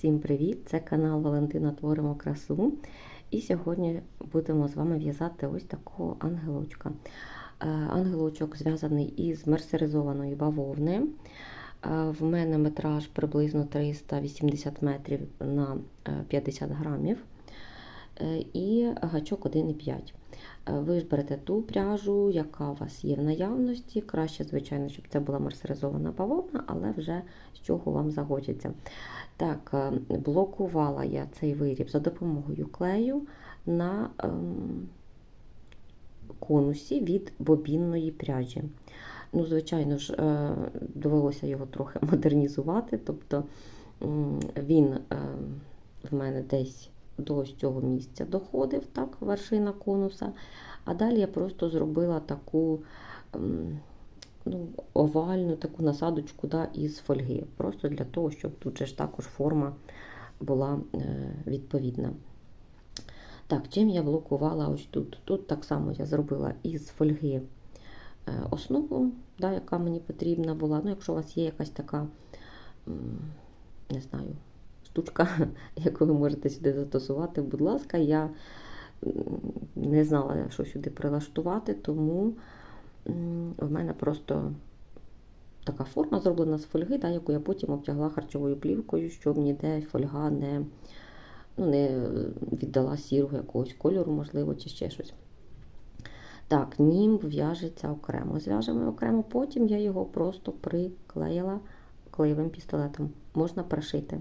Всім привіт! Це канал Валентина Творимо красу. І сьогодні будемо з вами в'язати ось такого ангелочка. Е, Ангелочок зв'язаний із мерсеризованої бавовни. Е, В мене метраж приблизно 380 метрів на е, 50 грамів. Е, І гачок 1,5. Е, Ви ж берете ту пряжу, яка у вас є в наявності. Краще, звичайно, щоб це була мерсеризована бавовна, але вже з чого вам загодяться. Так, е, блокувала я цей виріб за допомогою клею на ем, конусі від бобінної пряжі. Ну, звичайно ж, е, довелося його трохи модернізувати, тобто м, він е, в мене десь до ось цього місця доходив, так, вершина конуса. А далі я просто зробила таку ем, ну, овальну таку насадочку да, із фольги. Просто для того, щоб тут же ж також форма була е, відповідна. Так, чим я блокувала ось тут? Тут так само я зробила із фольги е, основу, да, яка мені потрібна була. Ну, якщо у вас є якась така, не знаю, штучка, яку ви можете сюди застосувати, будь ласка, я не знала, що сюди прилаштувати, тому в мене просто така форма зроблена з фольги, да, яку я потім обтягла харчовою плівкою, щоб ніде фольга не, ну, не віддала сірого якогось кольору, можливо, чи ще щось. Так, німб в'яжеться окремо. Зв'яжемо окремо, потім я його просто приклеїла клеєвим пістолетом. Можна пришити.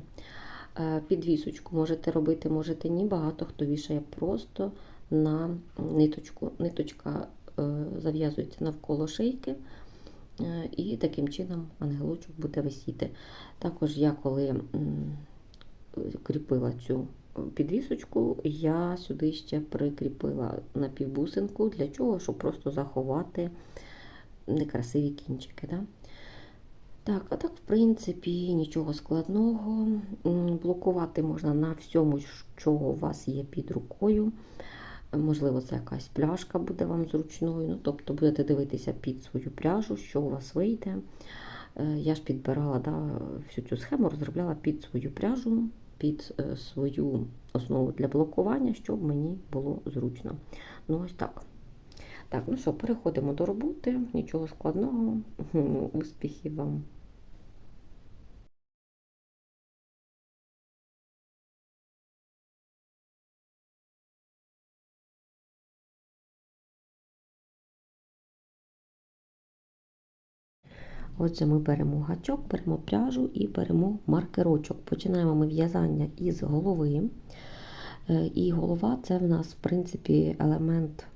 Е, Підвісочку можете робити, можете ні. Багато хто вішає просто на ниточку. Ниточка е, зав'язується навколо шийки. Е, І таким чином ангелочок буде висіти. Також я коли кріпила цю підвісочку, я сюди ще прикріпила напівбусинку, для чого? Щоб просто заховати некрасиві кінчики. Да? Так, а так, в принципі, нічого складного. Блокувати можна на всьому, що у вас є під рукою. Можливо, це якась пляшка буде вам зручною. Ну, тобто будете дивитися під свою пряжу, що у вас вийде. Е, Я ж підбирала да, всю цю схему, розробляла під свою пряжу, під е, свою основу для блокування, щоб мені було зручно. Ну, ось так. Так, ну що, переходимо до роботи. Нічого складного. Успіхів вам! Отже, ми беремо гачок, беремо пряжу і беремо маркерочок. Починаємо ми в'язання із голови. Е, І голова це в нас, в принципі, елемент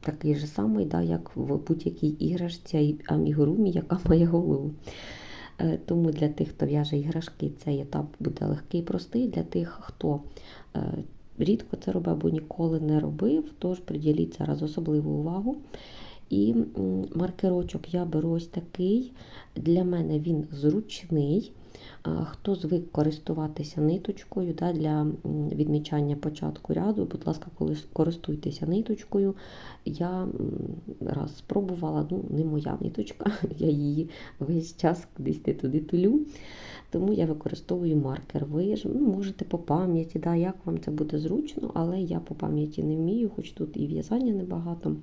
такий же самий, да, як в будь-якій іграшці амігурумі, яка має голову. Е, Тому для тих, хто в'яже іграшки, цей етап буде легкий і простий. Для тих, хто е, рідко це робив або ніколи не робив, тож приділіть зараз особливу увагу. І маркерочок я беру ось такий. Для мене він зручний. Хто звик користуватися ниточкою да, для відмічання початку ряду, будь ласка, користуйтеся ниточкою. Я раз спробувала, ну, не моя ниточка, я її весь час кудись не туди тулю. Тому я використовую маркер. Ви ж ну, можете по пам'яті, да, як вам це буде зручно, але я по пам'яті не вмію, хоч тут і в'язання небагато.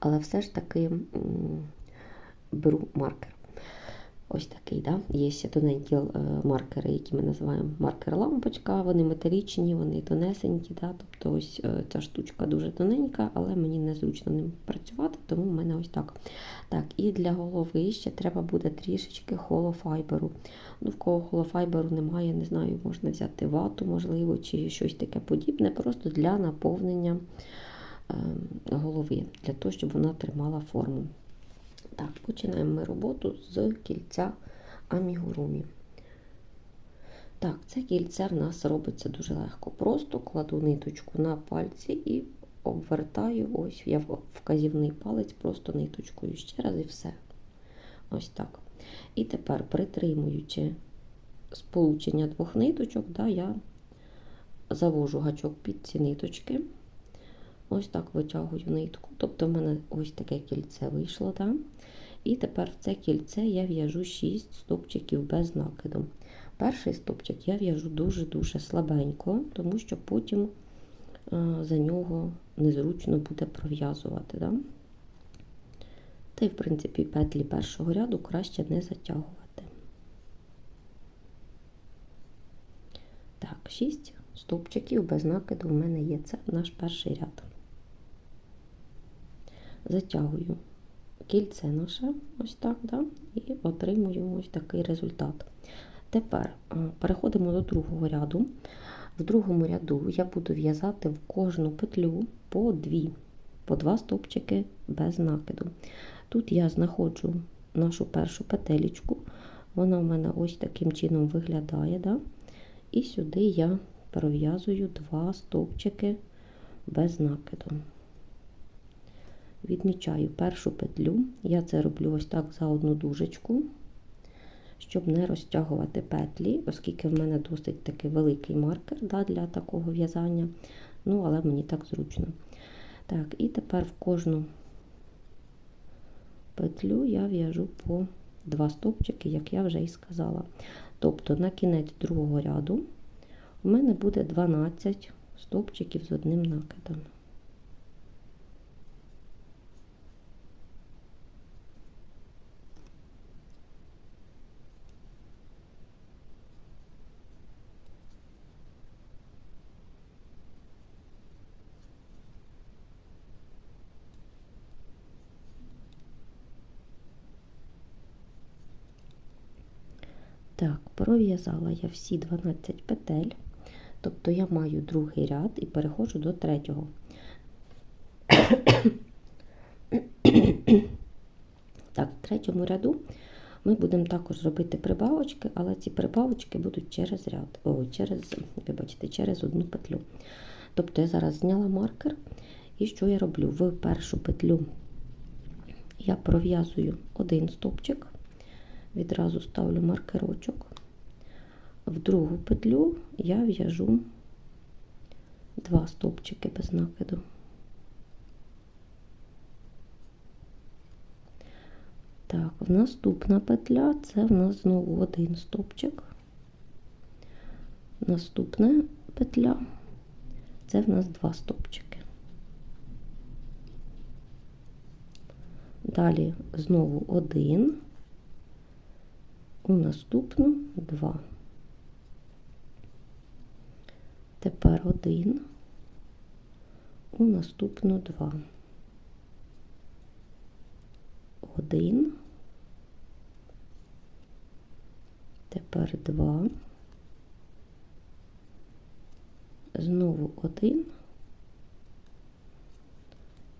Але все ж таки беру маркер. Ось такий, да? є ще тоненькі е, маркери, які ми називаємо маркер-лампочка. Вони металічні, вони тонесенькі. Да? Тобто ось е, ця штучка дуже тоненька, але мені незручно ним працювати, тому в мене ось так. Так, І для голови ще треба буде трішечки холофайберу. Ну, В кого холофайберу немає, не знаю, можна взяти вату, можливо, чи щось таке подібне, просто для наповнення голови, для того, щоб вона тримала форму. Так, починаємо ми роботу з кільця амігурумі. Так, це кільце в нас робиться дуже легко. Просто кладу ниточку на пальці і обвертаю ось я вказівний палець просто ниточкою. Ще раз і все. Ось так. І тепер, притримуючи сполучення двох ниточок, да, я завожу гачок під ці ниточки. Ось так витягую нитку. Тобто в мене ось таке кільце вийшло. Да? І тепер в це кільце я в'яжу 6 стопчиків без накиду. Перший стовпчик я в'яжу дуже-дуже слабенько, тому що потім е, за нього незручно буде пров'язувати. Да? Та й, в принципі, петлі першого ряду краще не затягувати. Так, 6 стовпчиків без накиду в мене є. Це наш перший ряд. Затягую кільце наше, ось так, да? і отримуємо ось такий результат. Тепер е, переходимо до другого ряду. В другому ряду я буду в'язати в кожну петлю по дві, по два стовпчики без накиду. Тут я знаходжу нашу першу петелечку, вона в мене ось таким чином виглядає. Да? І сюди я пров'язую два стовпчики без накиду. Відмічаю першу петлю, я це роблю ось так за одну дужечку, щоб не розтягувати петлі, оскільки в мене досить такий великий маркер да, для такого в'язання. Ну, але мені так зручно. Так, і тепер в кожну петлю я в'яжу по два стовпчики, як я вже і сказала. Тобто на кінець другого ряду у мене буде 12 стовпчиків з одним накидом. Так, пров'язала я всі 12 петель, тобто я маю другий ряд і переходжу до третього. Так, в третьому ряду ми будемо також робити прибавочки, але ці прибавочки будуть через ряд, о, через, вибачте, через одну петлю. Тобто я зараз зняла маркер, і що я роблю? В першу петлю я пров'язую один стовпчик відразу ставлю маркерочок. В другу петлю я в'яжу два стовпчики без накиду. Так, наступна петля це в нас знову один стовпчик. Наступна петля це в нас два стовпчики. Далі знову один у наступну два. Тепер один, у наступну два. Один. Тепер два. Знову один.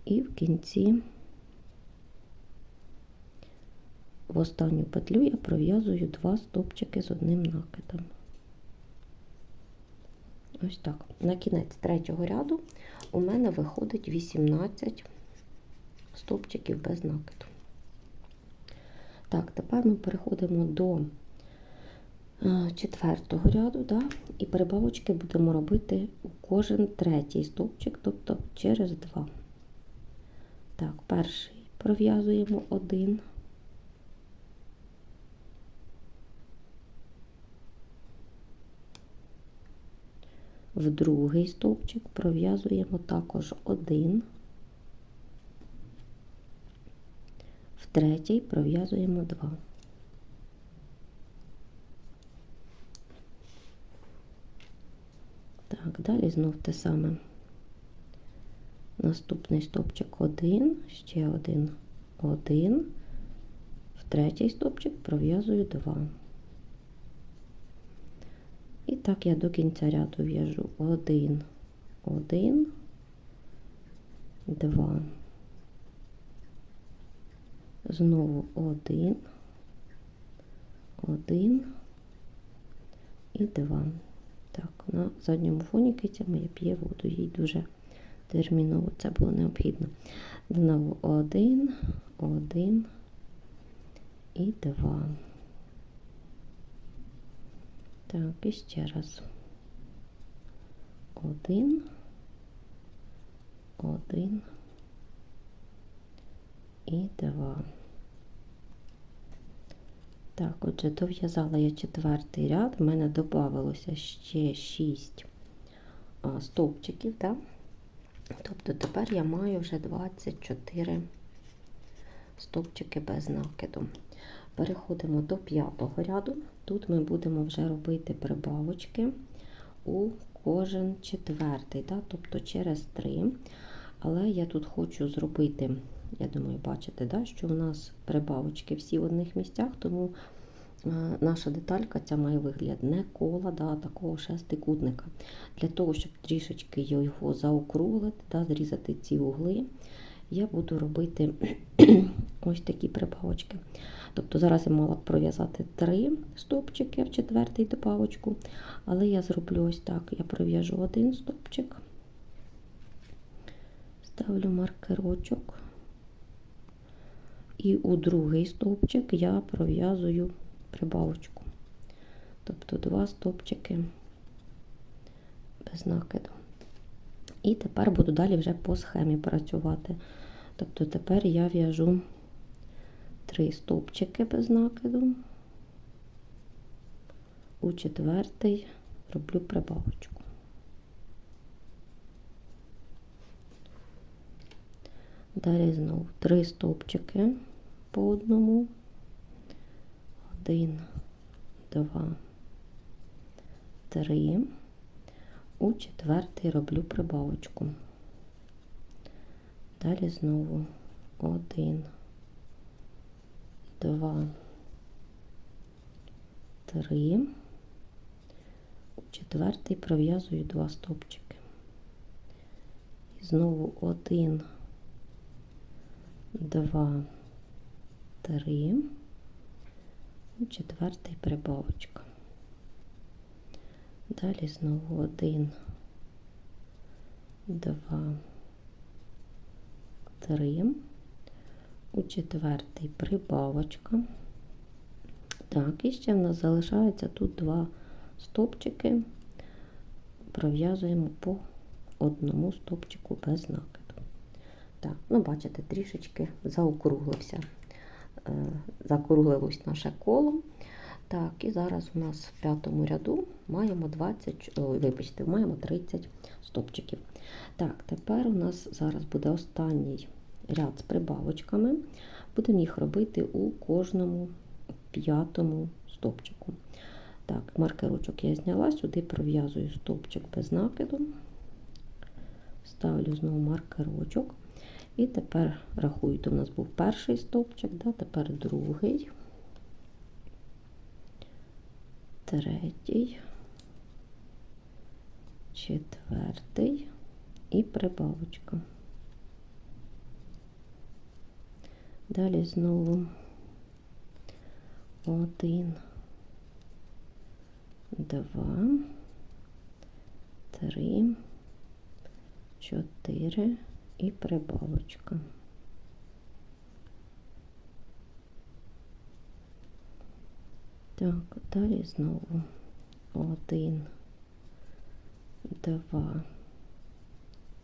І в кінці в останню петлю я пров'язую два стовпчики з одним накидом. Ось так. На кінець третього ряду у мене виходить 18 стовпчиків без накиду. Так, тепер ми переходимо до е, четвертого ряду, да, і перебавочки будемо робити у кожен третій стовпчик, тобто через два. Так, перший пров'язуємо один. В другий стовпчик пров'язуємо також один, в третій пров'язуємо два. Так, далі знов те саме. Наступний стовпчик один, ще один, один, в третій стовпчик пров'язую два. І так я до кінця ряду в'яжу один, один, два, знову один, один і два. Так, на задньому фоні киця моя п'є воду, їй дуже терміново це було необхідно. Знову один, один і два. Так, і ще раз. Один, один і два. Так, отже, дов'язала я четвертий ряд, в мене додавалося ще 6 стовпчиків, так? Тобто тепер я маю вже 24 стовпчики без накиду. Переходимо до п'ятого ряду. Тут ми будемо вже робити прибавочки у кожен четвертий, так? тобто через 3. Але я тут хочу зробити, я думаю, бачите, да, що у нас прибавочки всі в одних місцях, тому е, наша деталька ця має вигляд не кола, да, а такого шестикутника. Для того, щоб трішечки його заокруглити, да, зрізати ці угли, я буду робити ось такі прибавочки. Тобто зараз я мала б пров'язати три стовпчики в четвертий добавочку, але я зроблю ось так: я пров'яжу один стовпчик, ставлю маркерочок, і у другий стовпчик я пров'язую прибавочку. Тобто два стовпчики без накиду. І тепер буду далі вже по схемі працювати. Тобто тепер я в'яжу три стовпчики без накиду, у четвертий роблю прибавочку. Далі знову три стовпчики по одному. Один, два, три. У четвертий роблю прибавочку. Далі знову один, два, три. У четвертий пров'язую два стовпчики. І знову один, два, три. Четвертий прибавочка. Далі знову один, два, три. У четвертий прибавочка. Так, і ще в нас залишається тут два стопчики. Пров'язуємо по одному стопчику без накиду. Так, ну, бачите, трішечки заокруглився, е, закруглилось наше коло. Так, і зараз у нас в п'ятому ряду маємо 20, ой, вибачте, маємо 30 стопчиків. Так, тепер у нас зараз буде останній ряд з прибавочками. Будемо їх робити у кожному п'ятому стопчику. Так, маркерочок я зняла, сюди пров'язую стопчик без накиду, ставлю знову маркерочок. І тепер рахую, то у нас був перший стовпчик, да, тепер другий, третій, четвертий і прибавочка. Далі знову один, два, три, чотири. І прибавочка. Так, далі знову один, два,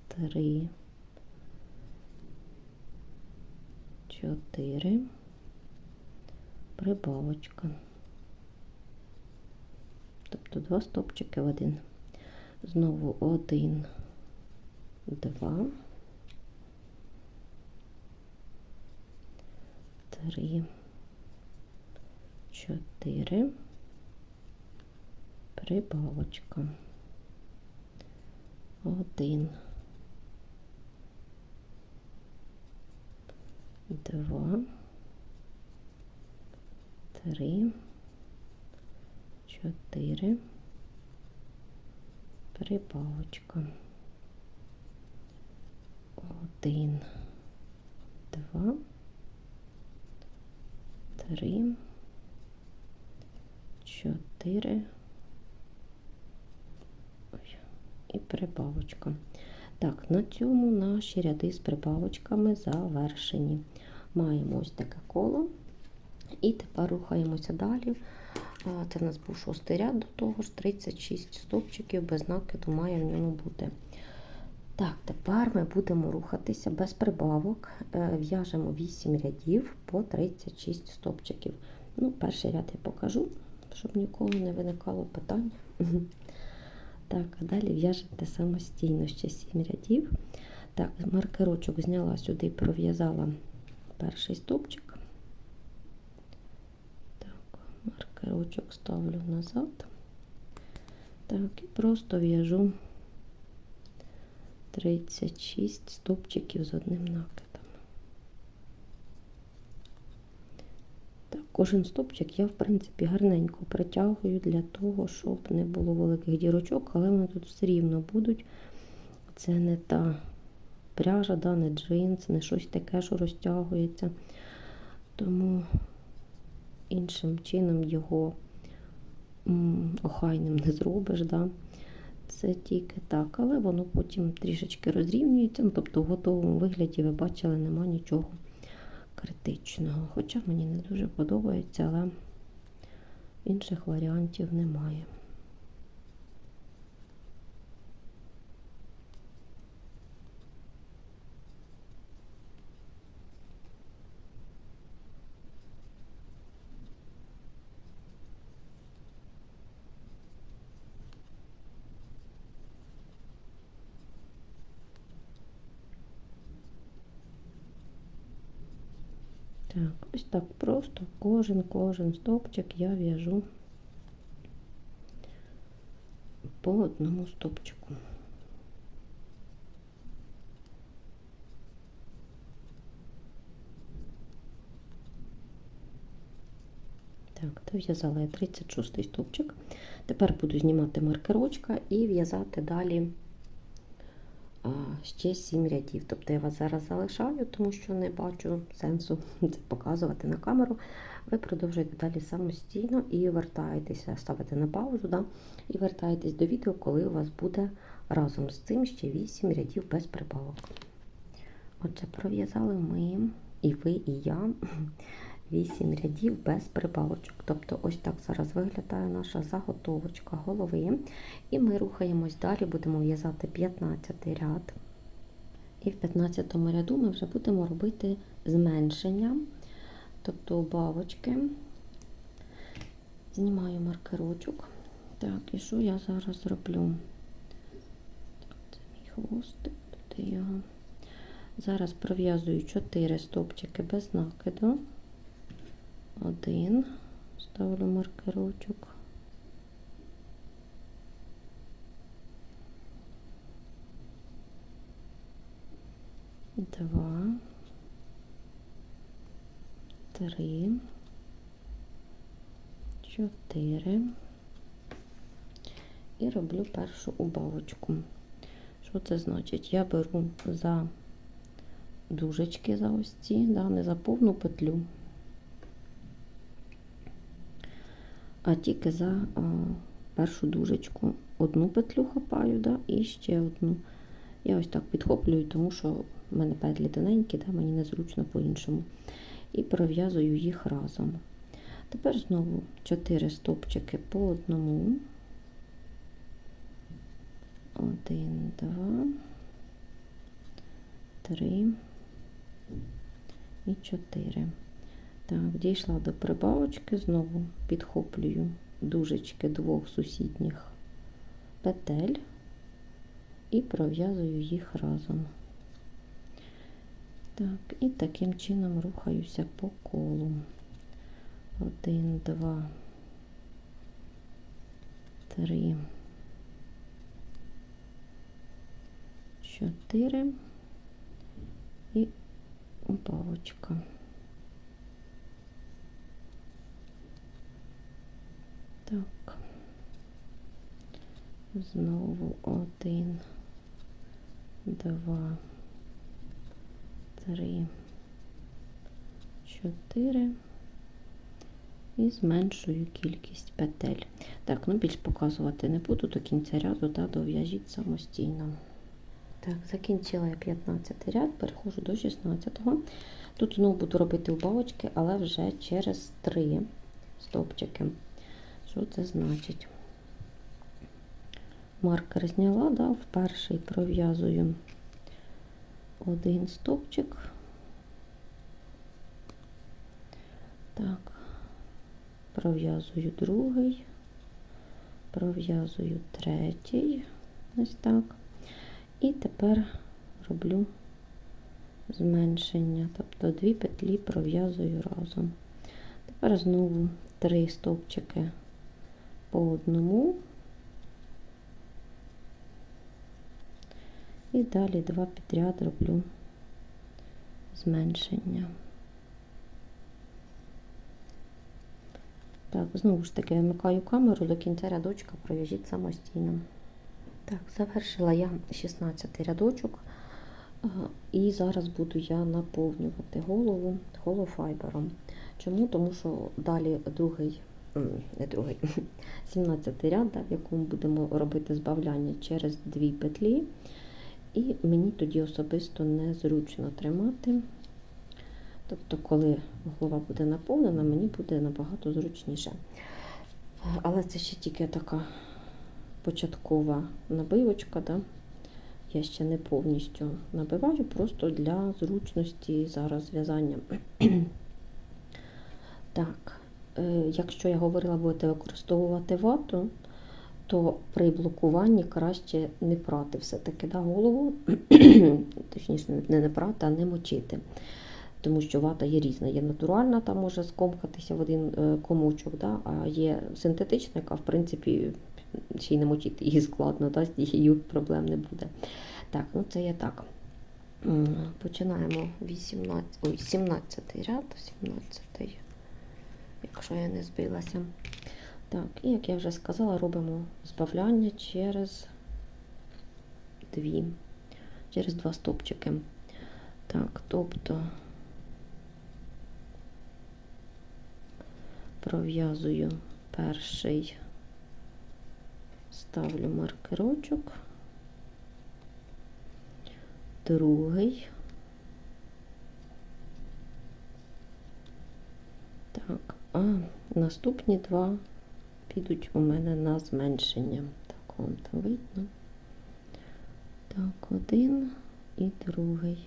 три, чотири, прибавочка. Тобто два стопчики в один. Знову один, два, три, чотири, прибавочка. Один, два, три, чотири, прибавочка. Один, два, три, чотири. І прибавочка. Так, на цьому наші ряди з прибавочками завершені. Маємо ось таке коло. І тепер рухаємося далі. Це в нас був шостий ряд, до того ж 36 стовпчиків без накиду має в ньому бути. Так, тепер ми будемо рухатися без прибавок. Е, В'яжемо 8 рядів по 36 стовпчиків. Ну, перший ряд я покажу, щоб нікого не виникало питань. Так, а далі в'яжете самостійно ще 7 рядів. Так, маркерочок зняла сюди, пров'язала перший стовпчик. Так, маркерочок ставлю назад. Так, і просто в'яжу 36 стовпчиків з одним накидом. Так, кожен стовпчик я, в принципі, гарненько притягую для того, щоб не було великих дірочок, але вони тут все рівно будуть. Це не та пряжа, да, не джинс, не щось таке, що розтягується. Тому іншим чином його охайним не зробиш. Да. Це тільки так, але воно потім трішечки розрівнюється. Ну, тобто в готовому вигляді, ви бачили, нема нічого критичного. Хоча мені не дуже подобається, але інших варіантів немає. Так, просто кожен кожен стовпчик я в'яжу по одному стовпчику. Так, дов'язала я 36 стовпчик. Тепер буду знімати маркерочка і в'язати далі ще 7 рядів. Тобто я вас зараз залишаю, тому що не бачу сенсу це показувати на камеру. Ви продовжуєте далі самостійно і вертаєтеся, ставите на паузу, да, і вертаєтесь до відео, коли у вас буде разом з цим ще 8 рядів без прибавок. Отже, пров'язали ми, і ви, і я. 8 рядів без прибавочок. Тобто, ось так зараз виглядає наша заготовочка голови. І ми рухаємось далі, будемо в'язати 15 ряд. І в 15 ряду ми вже будемо робити зменшення, тобто убавочки. Знімаю маркерочок. Так, і що я зараз роблю? Так, це мій хвостик, туди його. Зараз пров'язую 4 стопчики без накиду один, ставлю маркерочок. Два, три, чотири. І роблю першу убавочку. Що це значить? Я беру за дужечки за ось ці, да, не за повну петлю. А тільки за першу дужечку одну петлю хапаю, да, і ще одну. Я ось так підхоплюю, тому що в мене петлі тоненькі, да, мені незручно по-іншому. І пров'язую їх разом. Тепер знову 4 стопчики по одному. Один, два, три і чотири. Так, дійшла до прибавочки, знову підхоплюю дужечки двох сусідніх петель і пров'язую їх разом. Так, і таким чином рухаюся по колу. Один, два, три, чотири і убавочка. Так, знову один, два, три, чотири і зменшую кількість петель. Так, ну більш показувати не буду до кінця ряду, та дов'яжіть самостійно. Так, закінчила я 15 ряд, переходжу до 16-го. Тут знову буду робити убавочки, але вже через 3 стовпчики. Що це значить? Маркер зняла, да, в перший пров'язую один стовпчик. Так, пров'язую другий, пров'язую третій, ось так. І тепер роблю зменшення, тобто дві петлі пров'язую разом. Тепер знову три стовпчики по одному. І далі два підряд роблю зменшення. Так, знову ж таки вимикаю камеру до кінця рядочка, пров'яжіть самостійно. Так, завершила я 16 рядочок. е, І зараз буду я наповнювати голову холофайбером. Чому? Тому що далі другий, не другий, 17 ряд, да, в якому будемо робити збавляння через дві петлі. І мені тоді особисто незручно тримати. Тобто, коли голова буде наповнена, мені буде набагато зручніше. Але це ще тільки така початкова набивочка. Да? Я ще не повністю набиваю, просто для зручності зараз в'язання. так, якщо я говорила, будете використовувати вату, то при блокуванні краще не прати все-таки да, голову, точніше, не не прати, а не мочити. Тому що вата є різна. Є натуральна, там може скомкатися в один е, комочок, да, а є синтетична, яка, в принципі, ще й не мочити її складно, да, з її проблем не буде. Так, ну це я так. Починаємо 18, ой, 17 ряд, 17, якщо я не збилася. Так, і як я вже сказала, робимо збавляння через дві, через два стопчики. Так, тобто пров'язую перший, ставлю маркерочок, другий. Так, а наступні два підуть у мене на зменшення. Так, вам там видно. Так, один і другий.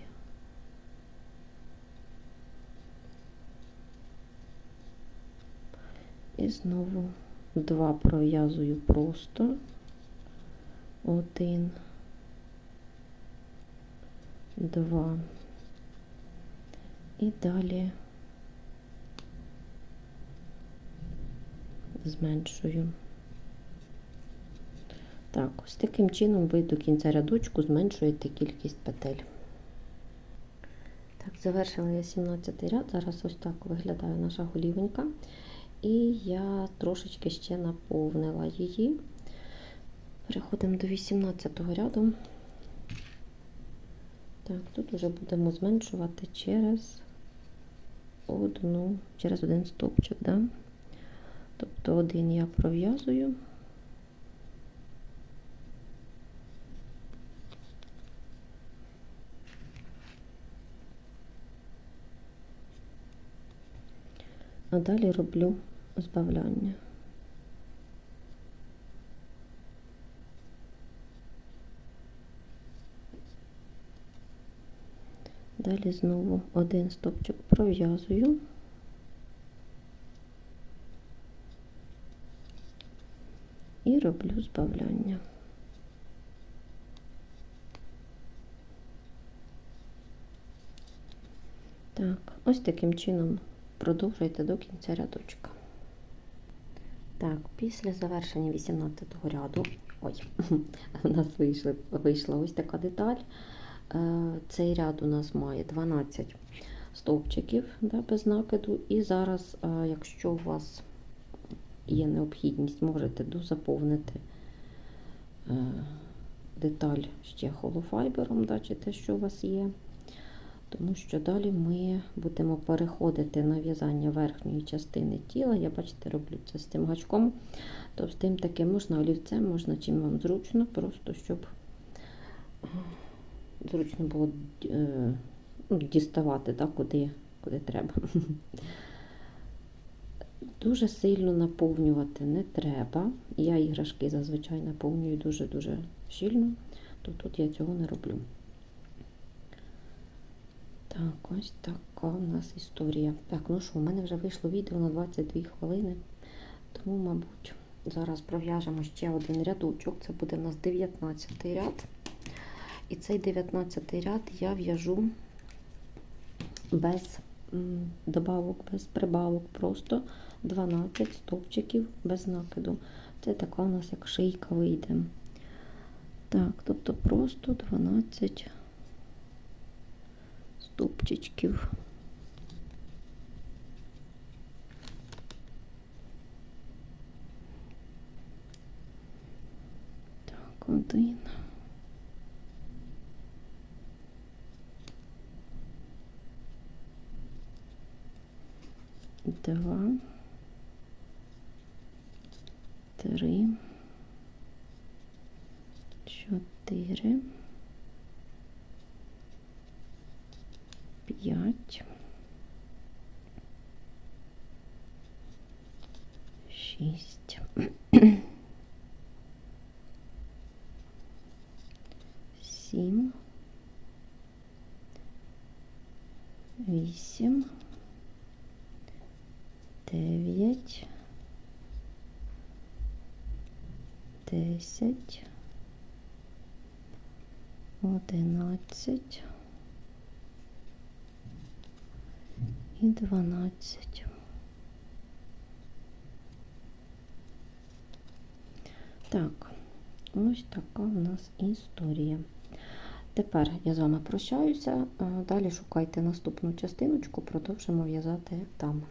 І знову два пров'язую просто. Один, два. І далі зменшую. Так, ось таким чином ви до кінця рядочку зменшуєте кількість петель. Так, завершила я 17 ряд. Зараз ось так виглядає наша голівенька. І я трошечки ще наповнила її. Переходимо до 18 ряду. Так, тут вже будемо зменшувати через одну, через один стовпчик, да? Тобто один я пров'язую. А далі роблю збавляння. Далі знову один стопчик пров'язую. І роблю збавляння. Так, ось таким чином продовжуйте до кінця рядочка. Так, після завершення 18-го ряду, ой, у нас вийшли, вийшла ось така деталь. Е, Цей ряд у нас має 12 стовпчиків да, без накиду. І зараз, е, якщо у вас є необхідність, можете дозаповнити е, деталь ще холофайбером, да, чи те, що у вас є. Тому що далі ми будемо переходити на в'язання верхньої частини тіла. Я, бачите, роблю це з цим гачком. Товстим таким можна олівцем, можна чим вам зручно, просто щоб зручно було е, ну, діставати, так, куди, куди треба. Дуже сильно наповнювати не треба. Я іграшки зазвичай наповнюю дуже-дуже щільно, то тут я цього не роблю. Так, ось така у нас історія. Так, ну що, у мене вже вийшло відео на 22 хвилини. Тому, мабуть, зараз пров'яжемо ще один рядочок. Це буде у нас 19 ряд. І цей 19 ряд я в'яжу без добавок, без прибавок, просто 12 стовпчиків без накиду. Це така у нас як шийка вийде. Так, тобто просто 12 стовпчиків. Так, один. Два. Три. Чотири. П'ять. Шість. 10, 11 і 12. Так, ось така в нас історія. Тепер я з вами прощаюся. Е, далі шукайте наступну частиночку, продовжимо в'язати там.